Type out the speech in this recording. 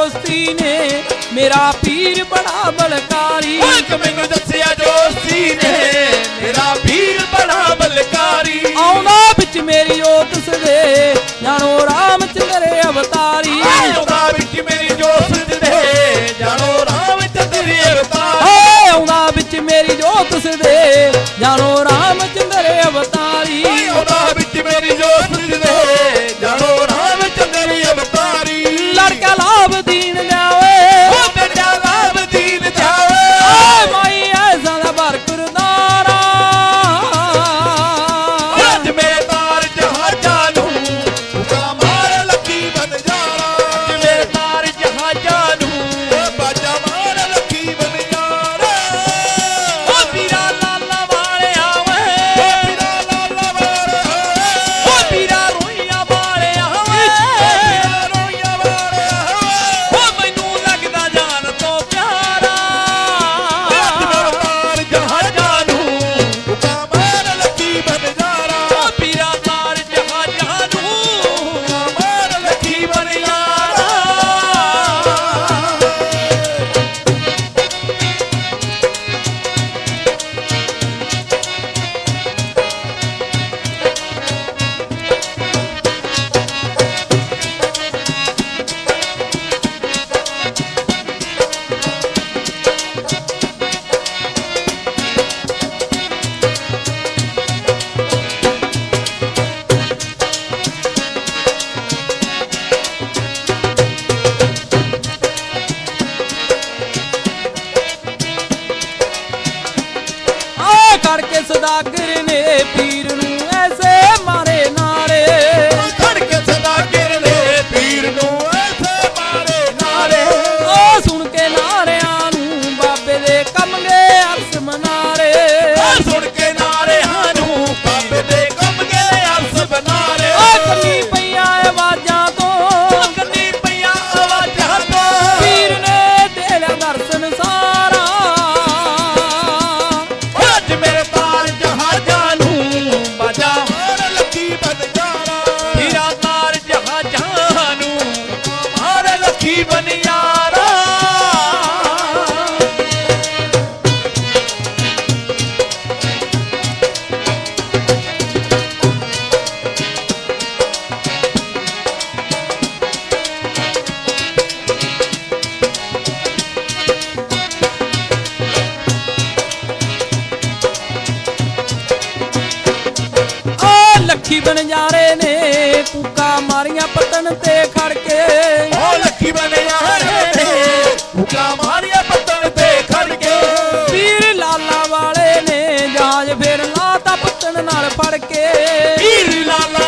ਦੋਸਤੀ ਨੇ ਮੇਰਾ ਪੀਰ ਬੜਾ ਬਲਕਾਰੀ। ਇੱਕ ਮੈਨੂੰ ਦੱਸਿਆ ਦੋਸਤੀ ਨੇ ਮੇਰਾ ਪੀਰ ਬੜਾ ਬਲਕਾਰੀ। ਆਉਂਦਾ ਵਿੱਚ ਮੇਰੀ ਓਟਸ ਦੇ ਜਾਣੋ ਰਾਮਚੰਦਰ ਅਵਤਾਰੀ। ਆਉਂਦਾ ਵਿੱਚ ਮੇਰੀ ਜੋਤ ਦੇ ਜਾਣੋ ਰਾਮਚੰਦਰ ਅਵਤਾਰੀ। ਆਉਂਦਾ ਵਿੱਚ ਮੇਰੀ ਜੋਤ ਦੇ ਜਾਣੋ ਰਾਮ जागरण ਲੱਖੀ ਬਣ ਜਾ ਰਹੇ ਨੇ ਕੂਕਾ ਮਾਰੀਆਂ ਪਤਨ ਤੇ ਖੜ ਕੇ। ਓ ਲੱਖੀ ਬਣਜਾਰੇ ਨੇ ਕੂਕਾ ਮਾਰੀਆਂ ਪਤਨ ਤੇ ਖੜ ਕੇ। ਵੀਰ ਲਾਲਾ ਵਾਲੇ ਨੇ ਜਹਾਜ਼ ਫੇਰ ਲਾਤਾ ਪਤਨ ਨਾਲ ਫੜ ਕੇ। ਵੀਰ ਲਾਲਾ